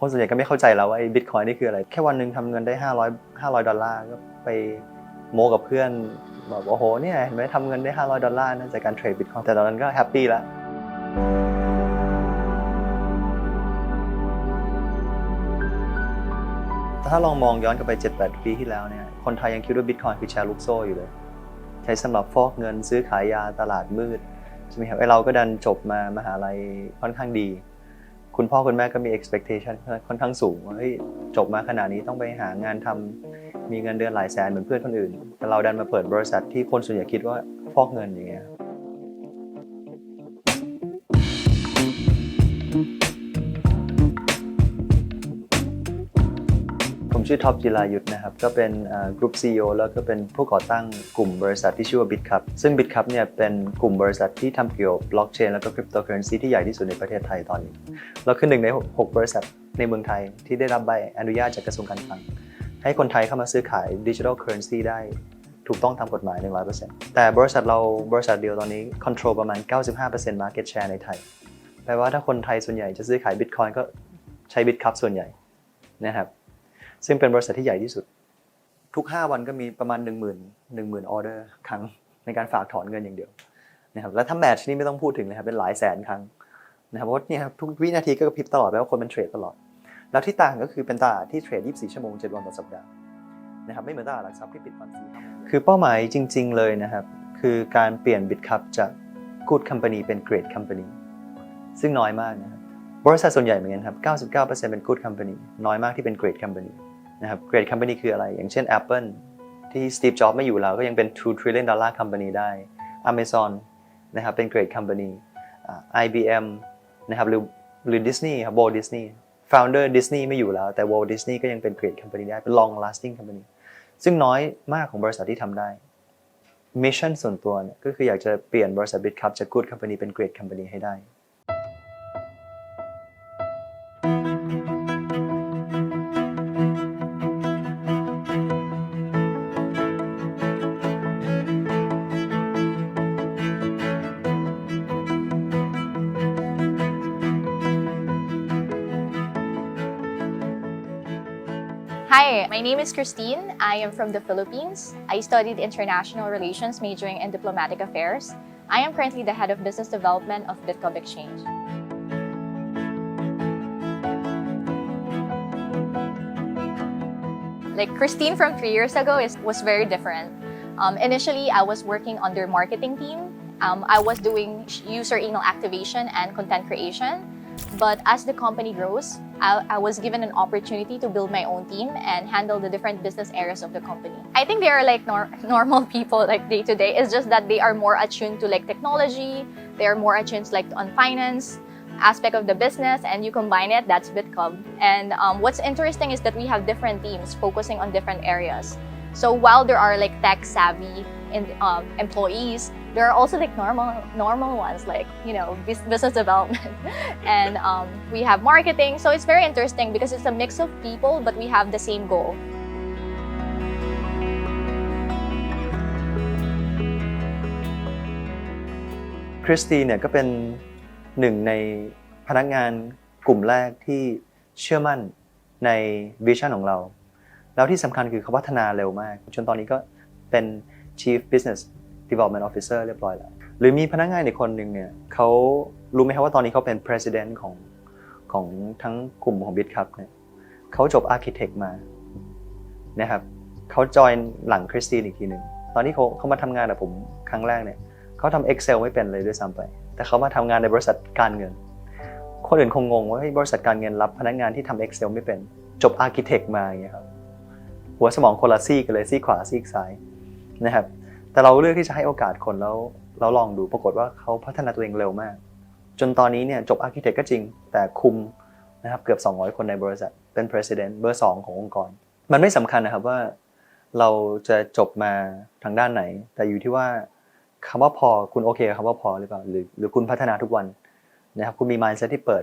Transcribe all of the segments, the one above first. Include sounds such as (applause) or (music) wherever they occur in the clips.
คนส่วนใหญ่ก็ไม่เข้าใจแล้วว่าไอ้บิตคอยนี่คืออะไร แค่วันหนึ่งทำเงินได้ 500 500 ดอลลาร์ก็ไปโมกับเพื่อนบอกว่าโอ้โหเนี่ยเห็นไหมทำเงินได้ 500 ดอลลาร์นะจากการเทรดบิตคอยแต่ตอนนั้นก็แฮปปี้แล้วแต่ถ้าลองมองย้อนกลับไป 7-8 ปีที่แล้วเนี่ยคนไทยยังคิดว่าบิตคอยคือแชร์ลูกโซ่อยู่เลย ใช้สำหรับฟอกเงินซื้อขายยาตลาดมืดใช่ไหมครับไอเราก็ดันจบมามหาลัยค่อนข้างดี คุณพ่อคุณแม่ก็มี expectation ค่อนข้างสูงว่าเฮ้ยจบมาขนาดนี้ต้องไปหางานทำมีเงินเดือนหลายแสนเหมือนเพื่อนคนอื่น แต่เราดันมาเปิดบริษัทที่คนส่วนใหญ่คิดว่าฟอกเงินอย่างเงี้ย ชื่อท็อปจิรายุทธนะครับ ก็เป็นกลุ่ม CEO แล้วก็เป็นผู้ก่อตั้งกลุ่มบริษัทที่ชื่อว่า BitCup ซึ่ง BitCup เนี่ยเป็นกลุ่มบริษัทที่ทำเกี่ยวกับบล็อกเชนแล้วก็คริปโตเคอเรนซีที่ใหญ่ที่สุดในประเทศไทยตอนนี้เราคือหนึ่งใน 6 บริษัทในเมืองไทยที่ได้รับใบอนุญาตจากกระทรวงการคลังให้คนไทยเข้ามาซื้อขายดิจิทัลเคอเรนซีได้ถูกต้องตามกฎหมาย 100%แต่บริษัทเราบริษัทเดียวตอนนี้ control ประมาณ 95% market share ในไทย แปลว่าถ้าคนไทยส่วนใหญ่จะซื้อขาย Bitcoin ก็ใช้ BitCup ส่วนใหญ่นะครับ ซึ่งเป็นบริษัทที่ใหญ่ที่สุด ทุก 5 วันก็มีประมาณ 1 0 0 0 0 1 0,000ออเดอร์ครั้งในการฝากถอนเงินอย่างเดียวนะครับแล้วถ้าแมทช์นี่ไม่ต้องพูดถึงเลยครับเป็นหลายแสนครั้งนะครับเพราะว่าเนี่ยครับทุกวินาทีก็กระพริบตลอดแปลว่าคนมันเทรดตลอด แล้วที่ต่างก็คือเป็นตลาดที่เทรด 24 ชั่วโมง 7 วันต่อสัปดาห์นะครับไม่เหมือนตลาดหลักทรัพย์ที่ปิดตอนสี่ทุ่มคือเป้าหมายจริง ๆ เลยนะครับคือการเปลี่ยน BitCup จาก Good Company เป็น Great Company ซึ่งน้อยมากนะครับบริษัทส่วนใหญ่เหมือนกันครับ 99%เป็น Good Company น้อยมากที่เป็น Great Company นะครับ Great Company คืออะไร อย่างเช่น Apple ที่ Steve Jobs ไม่อยู่แล้ว ก็ยังเป็น2 trillion dollar company ได้ Amazon นะครับเป็น Great Company IBM นะครับหรือหรือ Disney ครับ Walt Disney founder Disney ไม่อยู่แล้ว แต่ Walt Disney ก็ยังเป็น Great Company ได้ เป็น long lasting company ซึ่งน้อยมากของบริษัทที่ทำได้ Mission ส่วนตัวเนี่ยก็คืออยากจะเปลี่ยนบริษัท BitCup จาก Good Company เป็น Great Company ให้ได้ Hi, my name is Christine. I am from the Philippines. I studied international relations, majoring in diplomatic affairs. I am currently the head of business development of Bitcoin Exchange. Like Christine from three years ago is, was very different. Um, initially, I was working on their marketing team. Um, I was doing user email activation and content creation. But as the company grows, I, I was given an opportunity to build my own team and handle the different business areas of the company. I think they are like nor- (laughs) normal people, like day to day. It's just that they are more attuned to like technology. They are more attuned like on finance aspect of the business, and you combine it. That's Bitcub. And um, what's interesting is that we have different teams focusing on different areas. So while there are like tech savvy in, um, employees, there are also like normal normal ones like you know bus- business development (laughs) and um, we have marketing so it's very interesting because it's a mix of people but we have the same goal คริสตีเนี่ยก็เป็นหนึ่งในพนักงานกลุ่มแรกที่เชื่อมั่นในวิชั่นของเรา แล้วที่สำคัญคือเขาพัฒนาเร็วมาก จนตอนนี้ก็เป็น Chief Business Development Officer เรียบร้อยแล้ว หรือมีพนักงานอีกคนหนึ่งเนี่ยเขารู้ไหมครับว่าตอนนี้เขาเป็น President ของของทั้งกลุ่มของ BitCup เนี่ยเขาจบ Architect มานะครับเขาจอยหลังคริสตีนอีกทีหนึ่งตอนที่เขาเขามาทำงานกับผมครั้งแรกเนี่ยเขาทำ Excel ไม่เป็นเลยด้วยซ้ำไป แต่เขามาทำงานในบริษัทการเงิน คนอื่นคงงงว่าบริษัทการเงินรับพนักงานที่ทำ Excel ไม่เป็นจบ Architect มาอย่างเงี้ยครับหัวสมองคนละซีกกันเลยซีขวาซีกซ้ายนะครับ แต่เราเลือกที่จะให้โอกาสคนแล้วเราลองดูปรากฏว่าเขาพัฒนาตัวเองเร็วมาก จนตอนนี้เนี่ยจบ Architect ก็จริง แต่คุมนะครับเกือบ 200 คนในบริษัทเป็น President เบอร์ 2 ขององค์กร มันไม่สำคัญนะครับว่าเราจะจบมาทางด้านไหน แต่อยู่ที่ว่าคำว่าพอคุณโอเคกับคำว่าพอหรือเปล่าหรือหรือคุณพัฒนาทุกวันนะครับคุณมี mindset ที่เปิด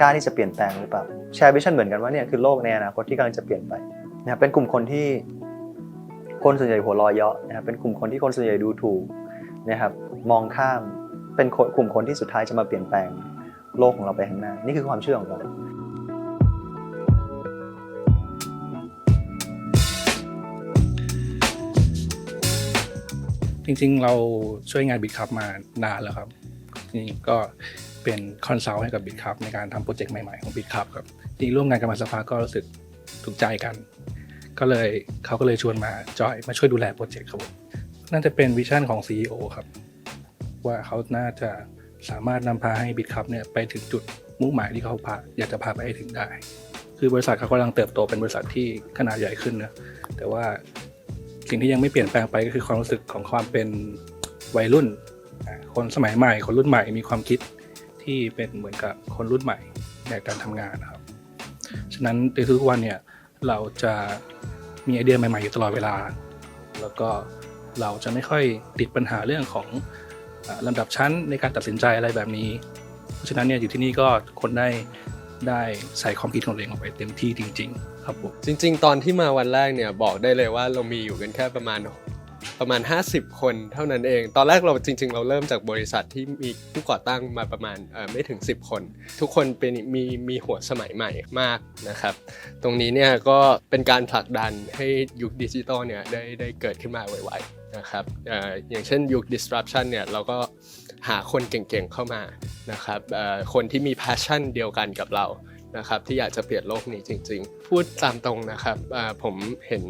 กล้าที่จะเปลี่ยนแปลงหรือเปล่าแชร์วิชั่นเหมือนกันว่าเนี่ยคือโลกในอนาคตที่กำลังจะเปลี่ยนไปนะครับเป็นกลุ่มคนที่ คนส่วนใหญ่หัวลอยเยาะนะครับเป็นกลุ่มคนที่คนส่วนใหญ่ดูถูกนะครับมองข้ามเป็นกลุ่มคนที่สุดท้ายจะมาเปลี่ยนแปลงโลกของเราไปข้างหน้า นี่คือความเชื่อของเราจริงๆ เราช่วยงานบิ t คั p มานานแล้วครับนี่ก็เป็นคอนซัลท์ให้กับบิ t คั p ในการทำโปรเจกต์ใหม่ๆของบิ t คั p ครับนี่ร่วมงานกับมาสภาก็รู้สึกถูกใจกัน ก็เลยเขาก็เลยชวนมาจอยมาช่วยดูแลโปรเจกต์ครับผมน่าจะเป็นวิชั่นของ CEO ครับ ว่าเขาน่าจะสามารถนำพาให้บิ t คัพเนี่ยไปถึงจุดมุ่งหมายที่เขาพาอยากจะพาไปให้ถึงได้ คือบริษัทเขากำลังเติบโตเป็นบริษัทที่ขนาดใหญ่ขึ้นนะแต่ว่าสิ่งที่ยังไม่เปลี่ยนแปลงไปก็คือความรู้สึกของความเป็นวัยรุ่น คนสมัยใหม่ คนรุ่นใหม่มีความคิดที่เป็นเหมือนกับคนรุ่นใหม่ในการทำงานนะครับ ฉะนั้นในทุกวันเนี่ยเราจะ มีไอเดียใหม่ๆอยู่ตลอดเวลา แล้วก็เราจะไม่ค่อยติดปัญหาเรื่องของลำดับชั้นในการตัดสินใจอะไรแบบนี้ เพราะฉะนั้นเนี่ยอยู่ที่นี่ก็คนได้ได้ใส่ความคิดของตัวเองออกไปเต็มที่จริง ๆ ครับผมจริง ๆ ตอนที่มาวันแรกเนี่ยบอกได้เลยว่าเรามีอยู่กันแค่ประมาณ ประมาณ 50 คนเท่านั้นเอง ตอนแรกเราจริง ๆ เราเริ่มจากบริษัทที่มีผู้ก่อตั้งมาประมาณไม่ถึง 10 คน ทุกคนเป็นมีมีหัวสมัยใหม่มากนะครับ ตรงนี้เนี่ยก็เป็นการผลักดันให้ยุคดิจิตอลเนี่ยได้ได้เกิดขึ้นมาไวๆนะครับอย่างเช่นยุค disruption เนี่ยเราก็หาคนเก่งๆเข้ามานะครับคนที่มี passion เดียวกันกับเรานะครับที่อยากจะเปลี่ยนโลกนี้จริง ๆ พูดตามตรงนะครับผมเห็น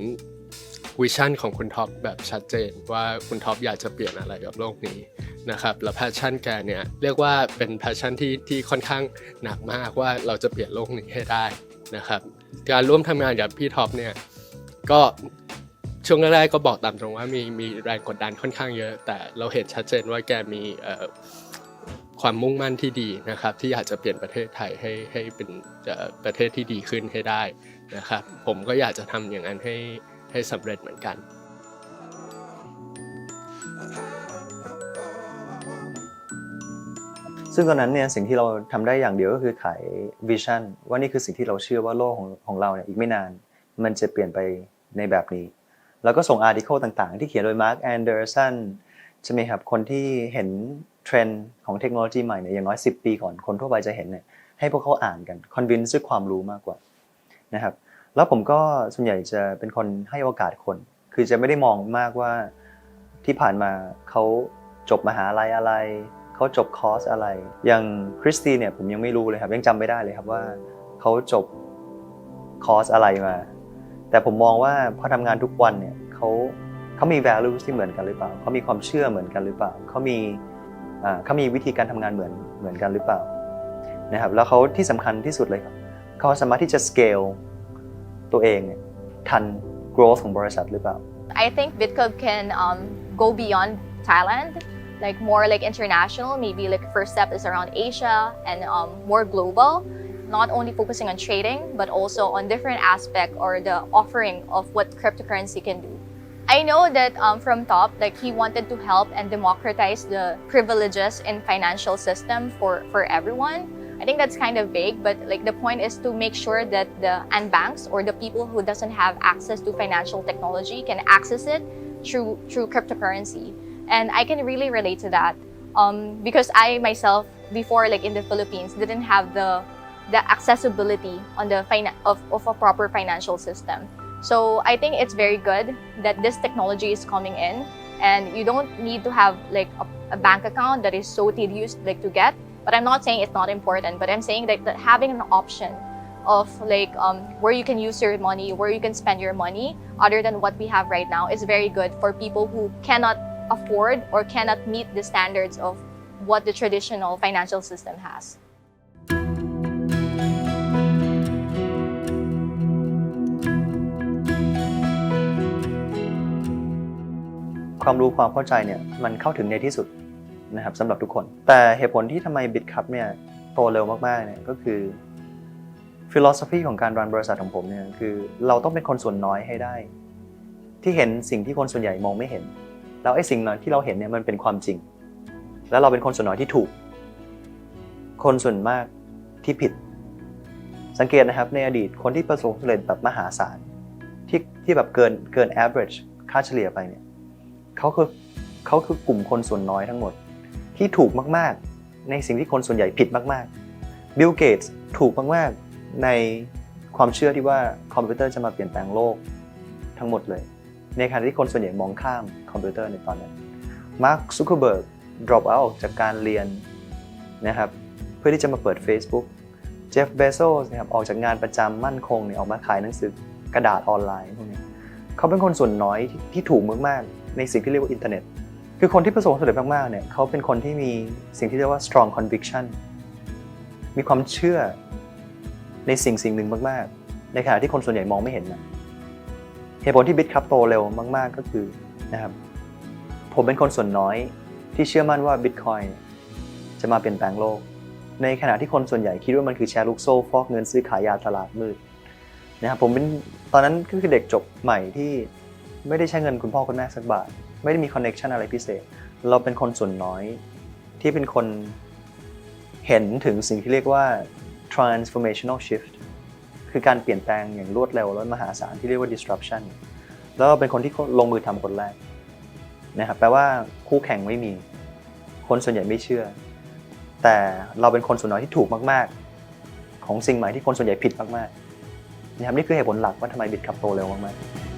วิชั่นของคุณท็อปแบบชัดเจนว่าคุณท็อปอยากจะเปลี่ยนอะไรกับโลกนี้นะครับแล้วแพชชั่นแกเนี่ยเรียกว่าเป็นแพชชั่นที่ที่ค่อนข้างหนักมากว่าเราจะเปลี่ยนโลกนี้ให้ได้นะครับการร่วมทำงานกับพี่ท็อปเนี่ยก็ช่วงแรกๆก็บอกตามตรงว่ามีมีแรงกดดันค่อนข้างเยอะ แต่เราเห็นชัดเจนว่าแกมีความมุ่งมั่นที่ดีนะครับ ที่อยากจะเปลี่ยนประเทศไทยให้ให้เป็นประเทศที่ดีขึ้นให้ได้นะครับ ผมก็อยากจะทำอย่างนั้นให้ ให้สำเร็จเหมือนกันซึ่งตอนนั้นเนี่ยสิ่งที่เราทำได้อย่างเดียวก็คือขายวิชั่นว่านี่คือสิ่งที่เราเชื่อว่าโลกของของเราเนี่ยอีกไม่นาน มันจะเปลี่ยนไปในแบบนี้ แล้วก็ส่งอาร์ติเคิลต่างๆ ที่เขียนโดยมาร์ a แอนเดอร์สันใช่ไหมครับคนที่เห็นเทรนด์ของเทคโนโลยีใหม่เนี่ยอย่างน้อย 10 ปีก่อนคนทั่วไปจะเห็นเนี่ยให้พวกเขาอ่านกันคอนวินซ์ด้วยความรู้มากกว่านะครับ แล้วผมก็ส่วนใหญ่จะเป็นคนให้โอกาสคน คือจะไม่ได้มองมากว่าที่ผ่านมาเขาจบมหาลัยอะไร เขาจบคอร์สอะไร อย่างคริสตีเนี่ยผมยังไม่รู้เลยครับยังจำไม่ได้เลยครับว่าเขาจบคอร์สอะไรมา แต่ผมมองว่าพอทำงานทุกวันเนี่ยเขาเขามี values ที่เหมือนกันหรือเปล่าเขามีความเชื่อเหมือนกันหรือเปล่าเขามีอ่าเขามีวิธีการทำงานเหมือนเหมือนกันหรือเปล่านะครับแล้วเขาที่สำคัญที่สุดเลยครับเขาสามารถที่จะ scale ตัวเองเนี่ยทัน growth ของบริษัทหรือเปล่า I think BitClub can um, go beyond Thailand, like more like international. Maybe like first step is around Asia and um, more global, not only focusing on trading, but also on different aspect or the offering of what cryptocurrency can do. I know that um, from top, like he wanted to help and democratize the privileges in financial system for, for everyone. I think that's kind of vague, but like the point is to make sure that the unbanks or the people who doesn't have access to financial technology can access it through through cryptocurrency. And I can really relate to that um, because I myself before like in the Philippines didn't have the the accessibility on the fina- of, of a proper financial system. So I think it's very good that this technology is coming in and you don't need to have like a, a bank account that is so tedious like to get but i'm not saying it's not important but i'm saying that, that having an option of like um, where you can use your money where you can spend your money other than what we have right now is very good for people who cannot afford or cannot meet the standards of what the traditional financial system has ความรู้ความเข้าใจเนี่ยมันเข้าถึงในที่สุด นะครับสำหรับทุกคน แต่เหตุผลที่ทำไม BitCup เนี่ยโตเร็วมากๆเนี่ยก็คือฟิโลส o ฟีของการรันบริษัทของผมเนี่ยคือเราต้องเป็นคนส่วนน้อยให้ได้ ที่เห็นสิ่งที่คนส่วนใหญ่มองไม่เห็น แล้วไอ้สิ่งนั้นที่เราเห็นเนี่ยมันเป็นความจริง แล้วเราเป็นคนส่วนน้อยที่ถูก คนส่วนมากที่ผิด สังเกตนะครับในอดีตคนที่ประสบความสำเร็จแบบมหาศาลที่ที่แบบเกินเกิน average ค่าเฉลี่ยไปเนี่ยเขาคือเขาคือกลุ่มคนส่วนน้อยทั้งหมด ที่ถูกมากๆ ในสิ่งที่คนส่วนใหญ่ผิดมากๆบิลเกตส์ถูกมากๆ ในความเชื่อที่ว่าคอมพิวเตอร์จะมาเปลี่ยนแปลงโลกทั้งหมดเลย ในขณะที่คนส่วนใหญ่มองข้ามคอมพิวเตอร์ในตอนนั้นมาร์คซู k เค r ร์เบิร์ก drop out จากการเรียนนะครับเพื่อที่จะมาเปิด Facebook เจฟเบโซสนะครับออกจากงานประจำมั่นคงเนี่ยออกมาขายหนังสือกระดาษออนไลน์พวกนี้เขาเป็นคนส่วนน้อยที่ที่ถูกมากๆ ในสิ่งที่เรียกว่าอินเทอร์เน็ต คือคนที่ประสบความสำเร็จมากๆเนี่ยเขาเป็นคนที่มีสิ่งที่เรียกว่า strong conviction มีความเชื่อในสิ่งสิ่งหนึ่งมากๆ ในขณะที่คนส่วนใหญ่มองไม่เห็นนะเหตุผลที่บิตครับโตเร็วมาก ๆ ก็คือนะครับผมเป็นคนส่วนน้อยที่เชื่อมั่นว่า Bitcoin จะมาเปลี่ยนแปลงโลก ในขณะที่คนส่วนใหญ่คิดว่ามันคือแชร์ลูกโซ่ฟอกเงินซื้อขายยาตลาดมืดนะครับผมเป็นตอนนั้นก็คือเด็กจบใหม่ที่ไม่ได้ใช้เงินคุณพ่อคุณแม่สักบาท ไม่ได้มีคอนเน็ชันอะไรพิเศษ เราเป็นคนส่วนน้อยที่เป็นคนเห็นถึงสิ่งที่เรียกว่า transformational shift คือการเปลี่ยนแปลงอย่างรวดเร็วและมหาศาลที่เรียกว่า disruption แล้วเราเป็นคนที่ลงมือทำคนแรกนะครับแปลว่าคู่แข่งไม่มี คนส่วนใหญ่ไม่เชื่อ แต่เราเป็นคนส่วนน้อยที่ถูกมาก ๆ ของสิ่งใหม่ที่คนส่วนใหญ่ผิดมากๆนะครับนี่คือเหตุผลหลักว่าทำไมบิตคับโตเร็วมากๆ